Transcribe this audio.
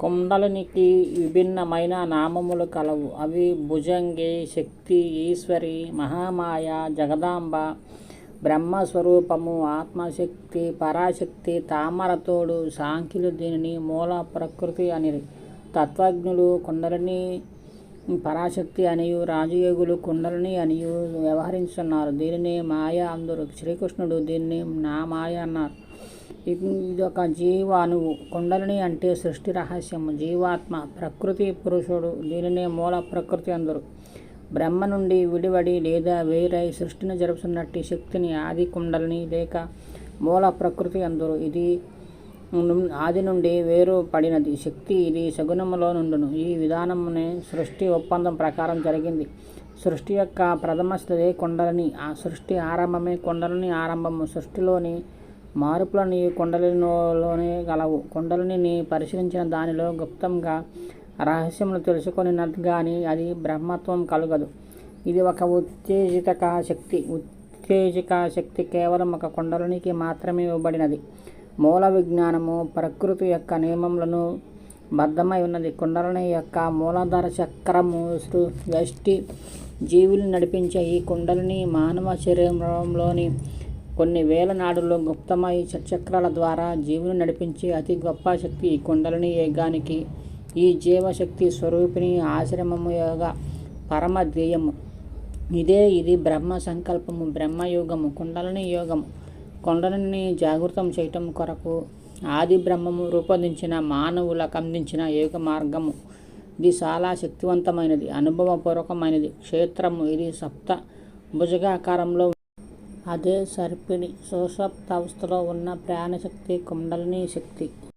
కుండలినికి విభిన్నమైన నామములు కలవు. అవి భుజంగి శక్తి ఈశ్వరి మహామాయ జగదాంబ బ్రహ్మస్వరూపము ఆత్మశక్తి పరాశక్తి తామరతోడు సాంఖ్యులు దీనిని మూల ప్రకృతి అనిరి. తత్వజ్ఞులు కుండలిని పరాశక్తి అనియు రాజయోగులు కుండలిని అనియు వ్యవహరిస్తున్నారు దీనిని మాయ అందరు. శ్రీకృష్ణుడు దీన్ని నా మాయ అన్నారు. ఇదొక జీవ అణువు కుండలిని అంటే సృష్టి రహస్యము. జీవాత్మ ప్రకృతి పురుషుడు. దీనినే మూల ప్రకృతి అందరు. బ్రహ్మ నుండి విడివడి లేదా వేరై సృష్టిని జరుపుతున్నట్టు శక్తిని ఆది కుండలిని లేక మూల ప్రకృతి అందరు. ఇది ఆది నుండి వేరు పడినది. శక్తి ఇది సగుణములో నుండును. ఈ విధానమునే సృష్టి ఒప్పందం ప్రకారం జరిగింది. సృష్టి యొక్క ప్రథమ స్థితి కుండలిని. ఆ సృష్టి ఆరంభమే కుండలిని ఆరంభము. సృష్టిలోని మార్పులని కుండలిలోనే గలవు. కుండలిని పరిశీలించిన దానిలో గుప్తంగా రహస్యములు తెలుసుకొనినట్టు కానీ అది బ్రహ్మత్వం కలుగదు. ఇది ఒక ఉత్తేజితక శక్తి. ఉత్తేజిక శక్తి కేవలం ఒక కుండలినికి మాత్రమే ఇవ్వబడినది. మూల విజ్ఞానము ప్రకృతి యొక్క నియమములను బద్ధమై ఉన్నది. కుండలిని యొక్క మూలాధార చక్రము వ్యష్టి జీవులు నడిపించే ఈ కుండలిని మానవ శరీరంలోని కొన్ని వేల నాడుల్లో గుప్తమై చక్రాల ద్వారా జీవులు నడిపించే అతి గొప్ప శక్తి ఈ కుండలిని యోగానికి ఈ జీవశక్తి స్వరూపిణి ఆశ్రమము యోగ పరమ ధ్యేయము. ఇదే ఇది బ్రహ్మ సంకల్పము బ్రహ్మయోగము కుండలని యోగము. కొండలని జాగృతం చేయటం కొరకు ఆది బ్రహ్మము రూపొందించిన మానవులకు అందించిన యోగ మార్గము. ఇది చాలా శక్తివంతమైనది అనుభవపూర్వకమైనది. క్షేత్రము ఇది సప్త భుజగాకారంలో అదే సర్పిణి. సుషుప్తావస్థలో ఉన్న ప్రాణశక్తి కుండలినీ శక్తి.